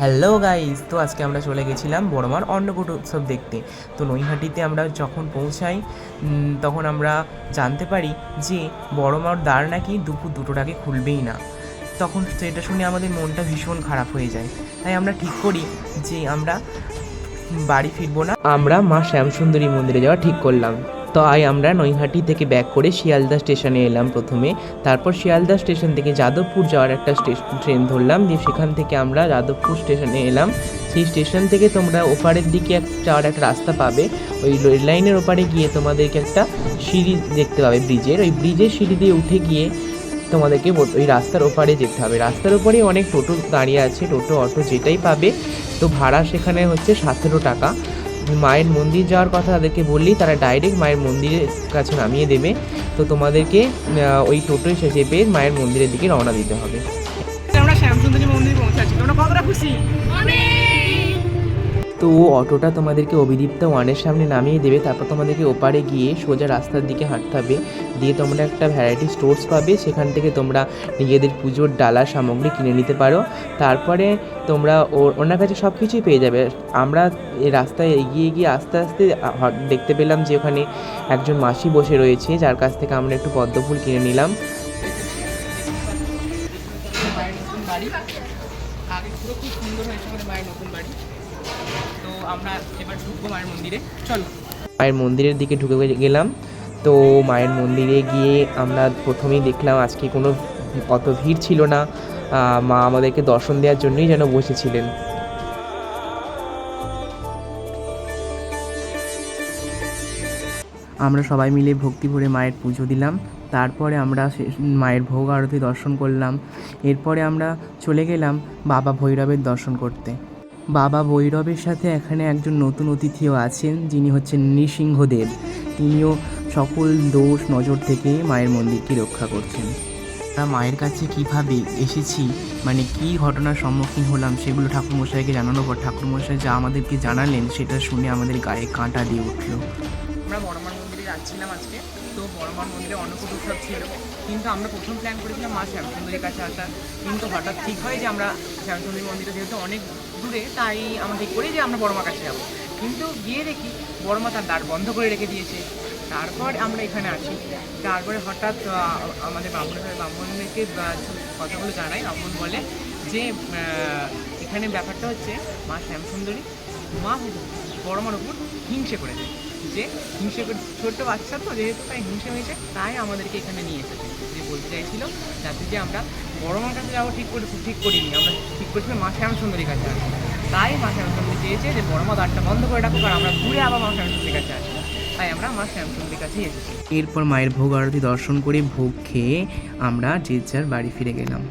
Hello guys তো আজকে আমরা চলে গেছিলাম বড়মার অন্নকূট উৎসব দেখতে। তো নৈহাটিতে আমরা যখন পৌঁছাই তখন আমরা জানতে পারি যে বড়মার দ্বার নাকি দুপুর আগে খুলবেই না। তখন সেটা শুনে আমাদের মনটা ভীষণ খারাপ হয়ে যায়। তাই আমরা ঠিক করি যে আমরা বাড়ি ফিরবো না। আমরা মা শ্যামসুন্দরী মন্দিরে যাওয়া ঠিক করলাম। তাই আমরা নৈহাটি থেকে ব্যাক করে শিয়ালদা স্টেশনে এলাম প্রথমে। তারপর শিয়ালদা স্টেশন থেকে যাদবপুর যাওয়ার একটা ট্রেন ধরলাম, দিয়ে সেখান থেকে আমরা যাদবপুর স্টেশনে এলাম। সেই স্টেশন থেকে তোমরা ওপারের দিকে যাওয়ার একটা রাস্তা পাবে। ওই রেল লাইনের ওপারে গিয়ে তোমাদেরকে একটা সিঁড়ি দেখতে পাবে ব্রিজের ওই ব্রিজের সিঁড়ি দিয়ে উঠে গিয়ে তোমাদেরকে ওই রাস্তার ওপারে যেতে হবে। রাস্তার ওপারে অনেক টোটো দাঁড়িয়ে আছে, টোটো, অটো যেটাই পাবে। তো ভাড়া সেখানে হচ্ছে সতেরো টাকা। মায়ের মন্দির যাওয়ার কথা তাদেরকে বললেই তারা ডাইরেক্ট মায়ের মন্দিরের কাছে নামিয়ে দেবে। তো তোমাদেরকে ওই টোটো এসে চেপে মায়ের মন্দিরের দিকে রওনা দিতে হবে। আমরা শ্যামসুন্দরী মন্দির পৌঁছাচ্ছি। তোমরা কতটা খুশি? তো ও অটোটা তোমাদেরকে অভিদীপ্ত ওয়ানের সামনে নামিয়ে দেবে। তারপর তোমাদেরকে ওপারে গিয়ে সোজা রাস্তার দিকে হাঁটতে হবে। দিয়ে তোমরা একটা ভ্যারাইটি স্টোর্স পাবে। সেখান থেকে তোমরা নিজেদের পুজোর ডালা সামগ্রী কিনে নিতে পারো। তারপরে তোমরা ওর ওনার কাছে সব কিছুই পেয়ে যাবে। আমরা রাস্তায় এগিয়ে গিয়ে আস্তে আস্তে দেখতে পেলাম যে ওখানে একজন মাসি বসে রয়েছে, যার কাছ থেকে আমরা একটু পদ্ম ফুল কিনে নিলাম। আগে পুরো খুব সুন্দর হয়েছে আমাদের মায়ের নতুন বাড়ি। তো আমরা এবার ঢুকবো মায়ের মন্দিরে। চলো। মায়ের মন্দিরের দিকে ঢুকে গেলাম। তো মায়ের মন্দিরে গিয়ে আমরা প্রথমেই দেখলাম আজকে কোনো অত ভিড় ছিল না। মা আমাদেরকে দর্শন দেওয়ার জন্যই যেন বসেছিলেন। আমরা সবাই মিলে ভক্তি ভরে মায়ের পুজো দিলাম। তারপরে আমরা মায়ের ভোগ আরতি দর্শন করলাম। এরপরে আমরা চলে গেলাম বাবা ভৈরবের দর্শন করতে। বাবা ভৈরবের সাথে এখানে একজন নতুন অতিথিও আছেন, যিনি হচ্ছেন নৃসিংহদেব তিনিও সকল দোষ নজর থেকে মায়ের মন্দিরকে রক্ষা করছেন। আমরা মায়ের কাছে কীভাবে এসেছি? মানে কী ঘটনার সম্মুখীন হলাম? সেগুলো ঠাকুরমশাইকে জানানোর পর ঠাকুরমশাই যা আমাদেরকে জানালেন, সেটা শুনে আমাদের গায়ে কাঁটা দিয়ে উঠল। আমরা বড়মার মন্দিরে যাচ্ছিলাম আজকে। তো বড়মার মন্দিরে অন্নকূট উৎসব ছিল। কিন্তু আমরা প্রথম প্ল্যান করেছিলাম মা শ্যামসুন্দরীর কাছে আসার কিন্তু হঠাৎ ঠিক হয় যে আমরা শ্যামসুন্দরী মন্দিরে যেহেতু অনেক দূরে, তাই ঠিক করি যে আমরা বড়মার কাছে যাব। কিন্তু গিয়ে দেখি বড়মা তার দ্বার বন্ধ করে রেখে দিয়েছে। তারপর আমরা এখানে আসি তারপরে হঠাৎ আমাদের সাথে ব্রাহ্মণকে কথাগুলো জানাই। ব্রাহ্মণ বলে যে এখানে ব্যাপারটা হচ্ছে মা শ্যামসুন্দরী মা বড়মার উপর হিংসে করে দেয়। যে হিংসে করে ছোট্ট বাচ্চা তো যেহেতু তাই হিংসে হয়েছে, তাই আমাদেরকে এখানে নিয়ে এসেছে। যে বলতে চাইছিল যাতে যে আমরা বড় মার কাছে যাব ঠিক করে ঠিক করিনি। আমরা ঠিক করেছিলাম মা শ্যামসুন্দরীর কাছে আসব তাই মা শ্যামসুন্দরী চেয়েছে যে বড় মা বন্ধ করে রাখুক আর আমরা ঘুরে আবার মা শ্যামসুন্দরীর কাছে আসব তাই আমরা মা শ্যামসুন্দরীর কাছেই এসেছি। এরপর মায়ের ভোগ আরতি দর্শন করে ভোগ খেয়ে আমরা যে যার বাড়ি ফিরে গেলাম।